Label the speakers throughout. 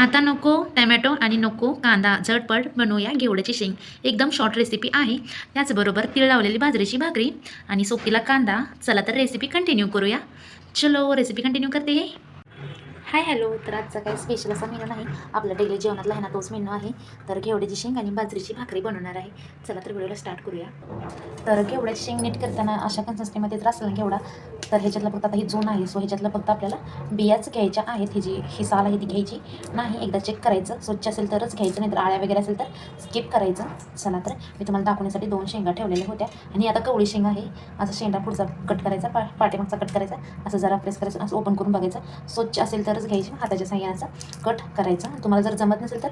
Speaker 1: आता नको टॅमॅटो आणि नको कांदा झटपट बनवूया घेवड्याची शेंग. एकदम शॉर्ट रेसिपी आहे. त्याचबरोबर तीळ लावलेली बाजरीची भाकरी आणि सोपीला कांदा. चला तर रेसिपी कंटिन्यू करूया. चलो रेसिपी कंटिन्यू करते हाय हॅलो. तर आजचा काही स्पेशल असा मेनू नाही. आपला डेली जेवणातला आहे ना तोच मेनू आहे. तर घेवड्याची शेंग आणि बाजरीची भाकरी बनवणार आहे. चला तर व्हिडिओला स्टार्ट करूया. तर घेवड्याची शेंग नीट करताना अशा कन्सिस्टीमध्ये जर असेल ना घेवडा. तर ह्याच्यातला फक्त आता ही जोन आहे सो ह्याच्यातलं फक्त आपल्याला बियाच घ्यायच्या आहेत. ही जी ही साल आहे ती घ्यायची नाही. एकदा चेक करायचं. स्वच्छ असेल तरच घ्यायचं नाही तर आळ्या वगैरे असेल तर स्किप करायचं. चला तर मी तुम्हाला दाखवण्यासाठी दोन शेंगा ठेवलेल्या होत्या. आणि आता कवळी शेंग आहे. असं शेंडा पुढचा कट करायचा पा पाठीमागचा कट करायचा. असं जरा प्रेस करायचं असं ओपन करून बघायचं. स्वच्छ असेल तर कटच घ्यायची हाताच्या साह्याचा कट करायचा. तुम्हाला जर जमत नसेल तर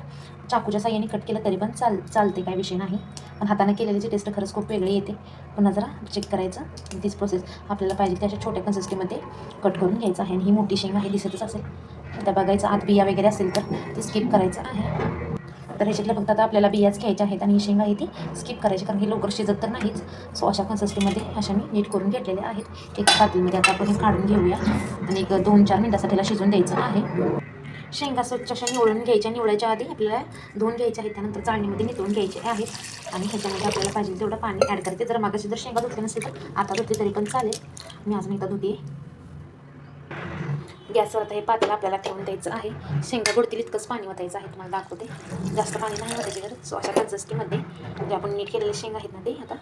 Speaker 1: चाकूच्या साह्याने कट केलं तरी पण चाल चालते काय विषय नाही. पण हाताने केलेल्याची टेस्ट खरंच खूप वेगळी येते. पुन्हा जरा चेक करायचं. तीच प्रोसेस आपल्याला पाहिजे त्याच्या छोट्या कन्सिस्टीमध्ये कट करून घ्यायचं आहे. आणि ही मोठी शेंग आहे दिसतच असेल. आता बघायचं आत बिया वगैरे असेल तर ती स्किप करायचं आहे. तर ह्याच्यातल्या फक्त आता आपल्याला बियाच घ्यायच्या आहेत आणि ही शेंगा आहे ती स्किप करायची कारण ही लवकर शिजत तर नाहीच. सो अशा कन्सिस्टीमध्ये अशा मी नीट करून घेतलेल्या आहेत. एक पातळीमध्ये आता आपण काढून घेऊया. आणि एक दोन चार मिनटासाठी त्याला शिजून द्यायचं आहे. शेंगा स्वच्छ अशा निवडून घ्यायच्या. निवडायच्या आधी आपल्याला धुवून घ्यायच्या आहेत. त्यानंतर चाळणीमध्ये नितळून घ्यायचे आहेत. आणि ह्याच्यामध्ये आपल्याला पाहिजे तेवढं पाणी ॲड करते जर मागाशी जर शेंगा धुतली नसेल तर आता धुतली तरी पण चालेल. मी अजून एकदा धुते. गॅसवर आता हे पातेलं आपल्याला ठेवून द्यायचं आहे. शेंगा गुडतील इतकंच पाणी वतायचं आहे तुम्हाला दाखवते. जास्त पाणी नाही वतायचे तर सो अशा कन्सिस्टीमध्ये जे आपण नीट केलेले शेंगा आहेत ना ते आता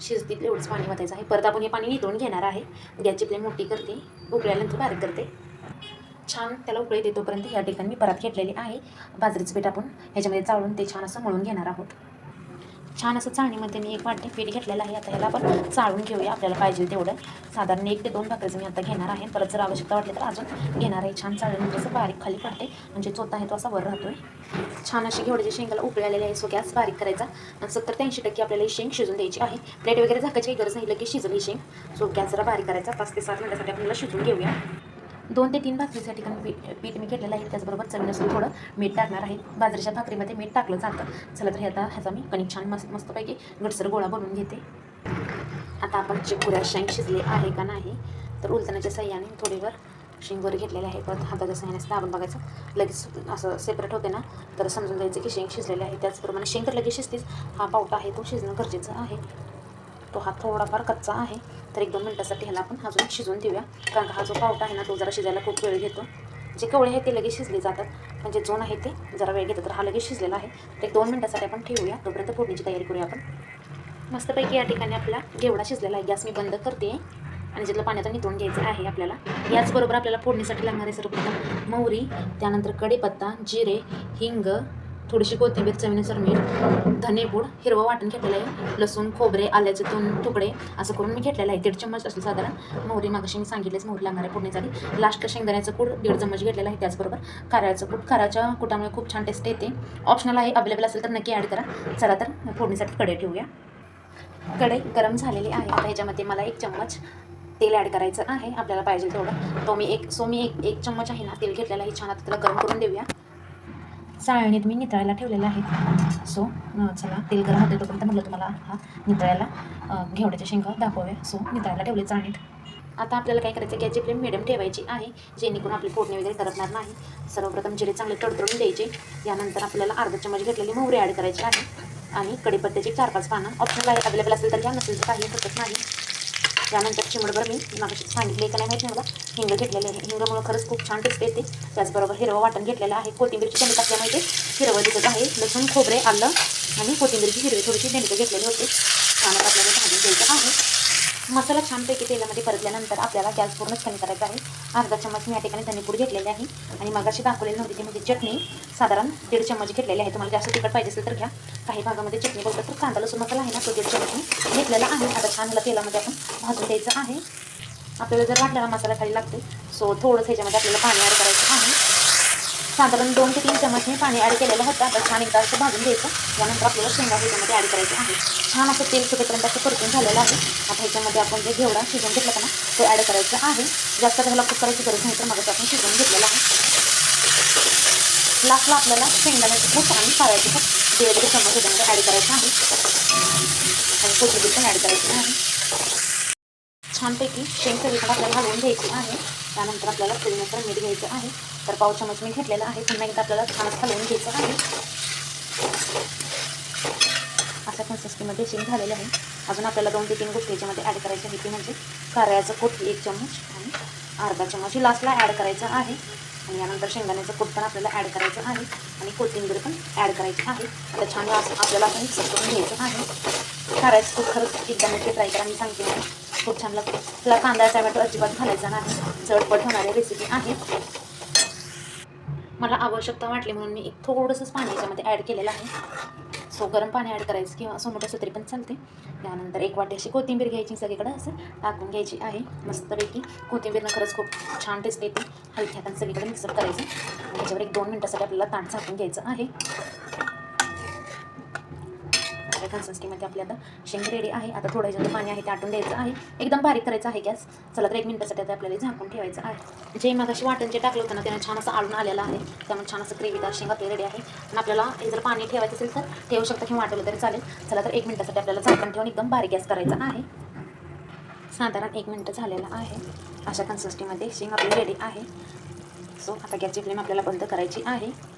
Speaker 1: शिजतील एवढंच पाणी वतायचं आहे. परत आपण हे पाणी नितळून घेणार आहे. गॅसची प्लेट मोठी करते उकळल्यानंतर बारीक करते. छान त्याला उकळी देतोपर्यंत या ठिकाणी मी परत घेतलेली आहे. बाजरीचं पीठ आपण ह्याच्यामध्ये चाळून ते छान असं मळून घेणार आहोत. छान असं चाळणीमध्ये मी एक वाटी पीठ घेतलेलं आहे. आता ह्याला आपण चाळून घेऊया. आपल्याला पाहिजे तेवढं. साधारण एक ते दोन भाकरीचं मी आता घेणार आहे. परत जर आवश्यकता वाटली तर अजून घेणार आहे. छान चाळून असं बारीक खाली पडते म्हणजे चोथा आहे तो असा वर राहतोय. छान अशी घेवड्याची शेंगाला उकळलेले आहे. सो गॅस बारीक करायचा. आणि सत्तर ते ऐंशी टक्के आपल्याला ही शेंग शिजून द्यायची आहे. प्लेट वगैरे झाकायची काही गरज नाही. लगेच शिजली शेंग. सो गॅस जरा बारीक करायचा. पाच ते सात मिनिटासाठी आपल्याला शिजून घेऊया. दोन ते तीन भाकरीच्या ठिकाणी पीठ पीठ मी घेतलेलं आहे. त्याचबरोबर चवीनुसार थोडं मीठ टाकणार आहे. बाजरीच्या भाकरीमध्ये मीठ टाकलं जातं. चला तर हे आता ह्याचा मी कणिक छान मस्त मस्तपैकी गडसर गोळा बनवून घेते. आता आपण जे पुऱ्या शेंग शिजले आहे का नाही तर उलटण्याच्या सह्याने थोडीवर शेंगवर घेतलेले आहे. परत हाताच्या सह्याने दाबून बघायचं. लगेच असं सेपरेट होते ना तर समजून जायचं की शेंग शिजलेले आहे. त्याचप्रमाणे शेंग तर लगेच शिजतेच. हा पावटा आहे तो शिजणं गरजेचं आहे. तो हा थोडाफार कच्चा आहे. तर एक दोन मिनटासाठी ह्याला आपण अजून शिजवून देऊया. कारण का हा जो पावटा आहे ना तो जरा शिजायला खूप वेळ घेतो. जे कवळे आहेत ते लगेच शिजले जातात. म्हणजे जोन आहे ते जरा वेळ घेतात. तर हा लगेच शिजलेला आहे. तर एक दोन मिनटासाठी आपण ठेवूया. तोपर्यंत फोडणीची तयारी करूया आपण. मस्तपैकी या ठिकाणी आपला घेवडा शिजलेला आहे. गॅस मी बंद करते. आणि जिथलं पाण्यात नितळून घ्यायचं आहे आपल्याला याचबरोबर आपल्याला फोडणीसाठी लागणारे सर्व मोहरी त्यानंतर कढीपत्ता जिरे हिंग थोडीशी कोथिंबीर चवीनुसार मीठ धनेपूड हिरवं वाटण घेतलेलं आहे. लसूण खोबरे आल्याचे दोन तुकडे असं करून मी घेतलेलं आहे. दीड चम्मच असेल साधारण मोहरी मागाशी मी सांगितलेच मोहरी लागणार आहे झाली लास्टला शेंगदाण्याचं कूड दीड चम्मच घेतलेलं आहे त्याचबरोबर खाऱ्याचं कूट. खाऱ्याच्या कुटामुळे खूप छान टेस्ट येते. ऑप्शनल आहे अवेलेबल असेल तर नक्की ॲड करा. चला तर फोडणीसाठी कडे ठेवूया. कढई गरम झालेली आहे. आता ह्याच्यामध्ये मला एक चम्मच तेल ॲड करायचं आहे. आपल्याला पाहिजे तेवढं. तो मी एक सो मी एक एक चम्मच आहे ना तेल घेतलेलं आहे. छान आता त्याला गरम करून देऊया. चाळणीत मी नितळायला ठेवलेलं आहे. सो चला तेल गरम होते तोपर्यंत म्हटलं तुम्हाला हा नितळायला घेवड्याच्या शेंगा दाखवूया. सो नितळायला ठेवले चाळणीत. आता आपल्याला काय करायचं गॅसची फ्लेम मिडियम ठेवायची आहे जेणेकरून आपली फोडणी वगैरे करपणार नाही. सर्वप्रथम जिरे चांगले तडतडून द्यायचे यानंतर आपल्याला अर्धा चम्मच घेतलेली मोहरी ॲड करायची आहे. आणि कढीपत्त्याची चार पाच पानं ऑप्शनल आहे अवेलेबल असेल तर घ्या नसेल तर काही हरकत नाही. त्यानंतर चिमडभर मी मागाशी सांगितले का नाही माहिती मला हिंग घेतलेले आहे. हिंगामुळं खरंच खूप छान टेस्ट येते. त्याचबरोबर हिरवं वाटण घेतलेलं आहे. कोथिंबीरची कमी टाकल्यामुळे ते हिरवं दिसत आहे. लसूण खोबरे आलं आणि कोथिंबीरची हिरवी थोडीशी देणकं घेतलेली होते. छान आपल्याला भाजी द्यायचं आहे. मसाला छानपैकी तेलामध्ये परतल्यानंतर आपल्याला गॅस पूर्णच कमी करायचा आहे. अर्धा चम्मच मी या ठिकाणी धनेपूड घेतलेले आहे. आणि मगाशी दाखवलेली नव्हती ती म्हणजे चटणी साधारण दीड चम्मच घेतलेली आहे. तुम्हाला जास्त तिखट पाहिजे असेल तर घ्या. काही भागामध्ये चटणी बोलतात तर कांदा लसूण मसाला आहे ना तो दीड चम्मच मी घेतलेला आहे. आता छानला तेलामध्ये आपण भाजून द्यायचं आहे. आपल्याला जर वाटलेला मसाला खाली लागतो सो थोडंसं ह्याच्यामध्ये आपल्याला पाणी ॲड करायचं आहे. साधारण दोन ते तीन चमच मी पाणी ॲड केलेलं होतं. आता छान एकदा असं भाजून घ्यायचं. यानंतर आपल्याला शेंगा ह्याच्यामध्ये ॲड करायचं आहे छान असं तेल सुटेपर्यंत असं परतून झालेलं आहे. आता ह्याच्यामध्ये आपण जे घेवडा शिजवून घेतला का ना तो ॲड करायचा आहे. जास्त त्याला कुक करायची गरज नाही तर मग आपण शिजवून घेतलेलं आहे. लास्टला आपल्याला शेंगदाण्याचं खूप आणि करायचं कूट दीड दीड ह्याच्यामध्ये ॲड करायचं आहे. आणि कोथिंबीर पण ॲड करायची आहे. छानपैकी शेंग सगळीकडे आपल्याला घालवून घ्यायची आहे. त्यानंतर आपल्याला चवीनुसार मीठ घ्यायचं आहे. तर पाव चमच मी घेतलेलं आहे. पुन्हा एकदा आपल्याला छानच घालवून घ्यायचं आहे. अशा कन्सिस्टीमध्ये शेंग झालेलं आहे. अजून आपल्याला दोन ते तीन गोष्टी याच्यामध्ये ॲड करायची आहे ती म्हणजे कारळ्याचं कूट एक चमच आणि अर्धा चमच. ही लास्टला ॲड करायचं आहे. आणि यानंतर शेंगदाण्याचं कूट पण आपल्याला ॲड करायचं आहे. आणि कोथिंबीर पण ॲड करायची आहे. आता छान आपल्याला आपण मिक्स करून घ्यायचं आहे. कारळ्याचं कूट खरंच एकदा नक्की ट्राय करा. मी सांगते. खूप छान लागतं. कांदा टमॅटो अजिबात घालायचा नाही. चटपट होणारी रेसिपी आहे. मला आवश्यकता वाटली म्हणून मी एक थोडंसंच पाणी याच्यामध्ये ॲड केलेलं आहे. सो गरम पाणी ॲड करायचं किंवा सोमट असं तरी पण चालते. त्यानंतर एक वाटी अशी कोथिंबीर घ्यायची सगळीकडे असं टाकून घ्यायची आहे. मस्तपैकी कोथिंबीरनं खरंच खूप छान टेस्ट येते. हलक्या हाताने सगळीकडे मिक्सअप करायचं. त्याच्यावर एक दोन मिनटासाठी आपल्याला ताट झाकून घ्यायचं आहे. अशा कन्सिस्टीमध्ये आपली आता शेंग रेडी आहे. आता थोडं याच्यात पाणी आहे ते आटून द्यायचं आहे. एकदम बारीक करायचं आहे गॅस. चला तर एक मिनटासाठी आता आपल्याला झाकून ठेवायचं आहे. जे मग अशी वाटण जे टाकलं होतं ना त्यानं छान असं आळून आलेलं आहे. त्यामुळे छान असं ग्रेव्हीदार शेंग आपली रेडी आहे. आणि आपल्याला जर पाणी ठेवायचं असेल तर ठेवू शकता किंवा वाटवलं तरी चालेल. चला तर एक मिनटासाठी आपल्याला झाकण ठेवून एकदम बारीक गॅस करायचा आहे. साधारण एक मिनटं झालेलं आहे. अशा कन्सिस्टीमध्ये शेंग आपली रेडी आहे. सो आता गॅसची फ्लेम आपल्याला बंद करायची आहे.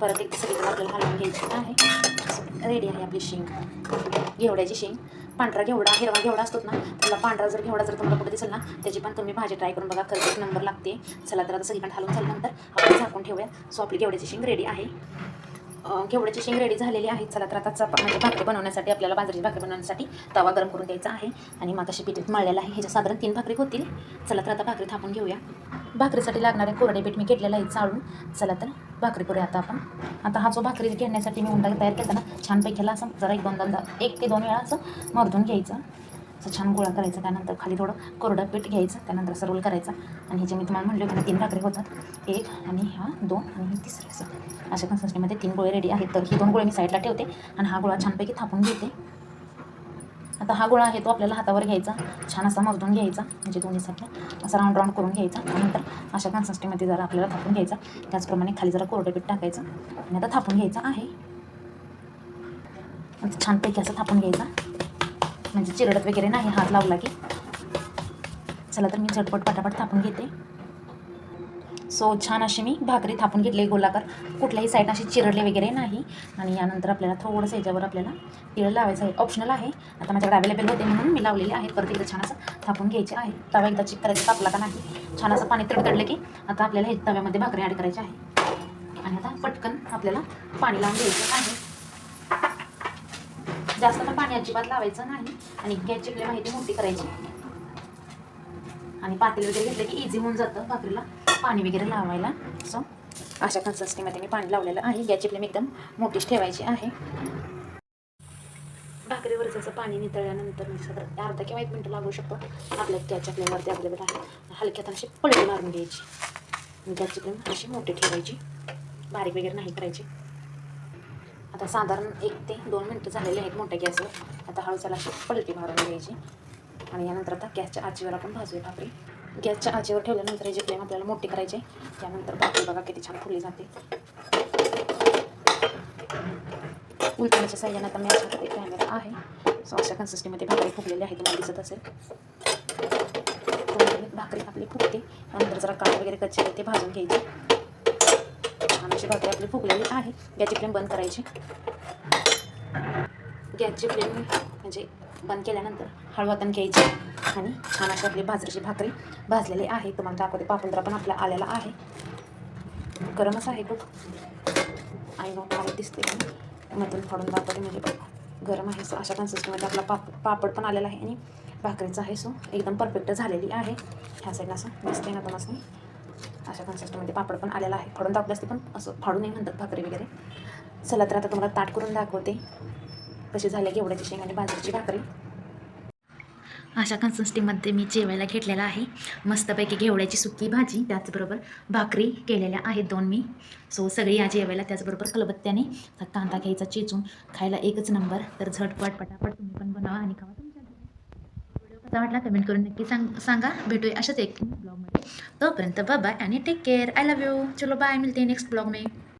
Speaker 1: परत एक सगळीकडे आपल्याला हलवून घ्यायची आहे. रेडी आहे आपली शेंग. घेवड्याची शेंग. पांढरा घेवडा हिरवा घेवडा असतो ना त्याला पांढरा जर घेवडा जर तुम्हाला कुठे दिसेल ना त्याची पण तुम्ही भाजी ट्राय करून बघा. खरंच एक नंबर लागते. चला तर आता सगळीकडे हलवून झाल्यानंतर आपण झाकून ठेवूया. सो आपली घेवड्याची शेंग रेडी आहे. घेवड्याची शेंग रेडी झालेली आहे. चला तर आता चपा म्हणजे भाकरी बनवण्यासाठी आपल्याला बाजरीची भाकरी बनवण्यासाठी तवा गरम करून द्यायचा आहे. आणि मागाशी पिठीत मळलेला आहे. ह्याच्या साधारण तीन भाकरी होतील चला तर आता भाकरी थापून घेऊया. भाकरीसाठी लागणारे कोरडे पीठ मी घेतलेलं आहे चाळून. चला तर भाकरी करूया आता आपण. आता हा जो भाकरी घेण्यासाठी मी उंडा तयार केला ना छानपैकी ह्याला असं जरा एक दोन दोनदा एक ते दोन वेळा असं मर्दून घ्यायचं. असं छान गोळा करायचा त्यानंतर खाली थोडं कोरडं पीठ घ्यायचं त्यानंतर असं रोल करायचा. आणि ह्याचे मी तुम्हाला म्हणले होते ना तीन भाकरी होतात. एक आणि हा दोन आणि ही तिसरी असं. अशा कन्सिस्टन्सीमध्ये तीन गोळे रेडी आहेत. तर ही दोन गोळे मी साईडला ठेवते आणि हा गोळा छानपैकी थापून घेते. आता हा गोळा आहे तो आपल्याला हातावर घ्यायचा. छान असा मजडून घ्यायचा. म्हणजे दोन्ही साईडला असा राऊंड राऊंड करून घ्यायचा. त्यानंतर अशा कन्सिस्टन्सीमध्ये जरा आपल्याला थापून घ्यायचा. त्याचप्रमाणे खाली जरा कोरडं पीठ टाकायचं. आणि आता थापून घ्यायचं आहे. छानपैकी असं थापून घ्यायचा. म्हणजे चिरडत वगैरे नाही हात लावला की. चला तर मी झटपट पटापट थापून घेते. सो छान अशी मी भाकरी थापून घेतली गोलाकार. कुठल्याही साईड अशी चिरडले वगैरे नाही. आणि यानंतर आपल्याला थोडंसं याच्यावर आपल्याला तिळ लावायचं आहे. ऑप्शनल आहे. आता माझ्याकडे अवेलेबल होते म्हणून मी लावलेले आहे. परत एकदा छान असं थापून घ्यायचे आहे. तवा एकदा चिक करायचा तापला का नाही. छान असं पाणी तडतडलं की आता आपल्याला हे तव्यामध्ये भाकरी ॲड करायची आहे. आणि आता पटकन आपल्याला पाणी लावून घ्यायचं आहे. जास्त पण पाणी अजिबात लावायचं नाही आणि गॅसची फ्लेम आहे ती मोठी करायची. आणि पातेल वगैरे घेतलं की इझी होऊन जातं भाकरीला पाणी वगैरे लावायला. सो अशा कन्सिस्टन्सीमध्ये मी पाणी लावलेलं आहे. गॅसची फ्लेम एकदम मोठीच ठेवायची आहे. भाकरीवर जसं पाणी नितळल्यानंतर म्हणजे सगळं अर्धा किंवा एक मिनटं लागू शकतो. आपल्या गॅसच्या फ्लेमवरती अवेलेबल आहे हलक्यात अशी पळी मारून घ्यायची. आणि गॅसची फ्लेम अशी मोठी ठेवायची. बारीक वगैरे नाही करायची. आता साधारण एक ते दोन मिनटं झालेले आहेत मोठ्या गॅसवर. आता हळू त्याला अशी पलटी मारून घ्यायची. आणि यानंतर आता गॅसच्या आचीवर आपण भाजूया भाकरी. गॅसच्या आचीवर ठेवल्यानंतर याची फ्लेम आपल्याला मोठी करायची त्यानंतर भाकरी बघा किती छान फुली जाते. उलटण्याच्या साह्याने आता मी अशामध्ये कॅमेरा आहे. सो अशा कन्सिस्टीमध्ये भाकरी फुगलेली आहे तुम्हाला दिसत असेल. भाकरी आपली फुगते. त्यानंतर जरा काळ वगैरे कच्चे आहे ते भाजून घ्यायची. छान अशी भाकरी आपली फुगलेली आहे गॅसची फ्लेम बंद करायची. गॅसची फ्लेम म्हणजे बंद केल्यानंतर हळू हाताने घ्यायची आणि छान अशी आपली बाजरीची भाकरी भाजलेली आहे. तुम्हाला दाखवते पापुंद्रा पण आपला आलेला आहे. गरमच आहे खूप आई नो काय दिसते मधून फाडून दाखवते म्हणजे गरम आहे सो अशा कन्सिस्टमध्ये आपला पाप पापड पण आलेला आहे आणि भाकरीचा आहे सो एकदम परफेक्ट झालेली आहे. ह्या साईडला असं दिसते ना तुम्हाला? अशा कन्सिस्टमध्ये पापड पण आलेला आहे. फाडून दाखवलं असते पण असं फाडू नाही म्हणतात भाकरी वगैरे. चला तर आता तुम्हाला ताट करून दाखवते. कशी झाली घेवड्याची शेंग आणि बाजरीची भाकरी. अशा कन्सिस्टीमध्ये मी जेवायला घेतलेला आहे. मस्तपैकी घेवड्याची सुकी भाजी त्याचबरोबर भाकरी केलेल्या आहेत दोन मी. सो सगळी या जेवायला त्याचबरोबर कलबत्त्याने. कांदा घ्यायचा चेचून. खायला एकच नंबर. तर झटपट पटापट तुम्ही पण बनवा आणि खावा. कसा वाटला कमेंट करून नक्की सांग सांगा. भेटूया अशाच एक ब्लॉगमध्ये तोपर्यंत बाय आणि take care I love you चलो बाय मिळते नेक्स्ट ब्लॉग में.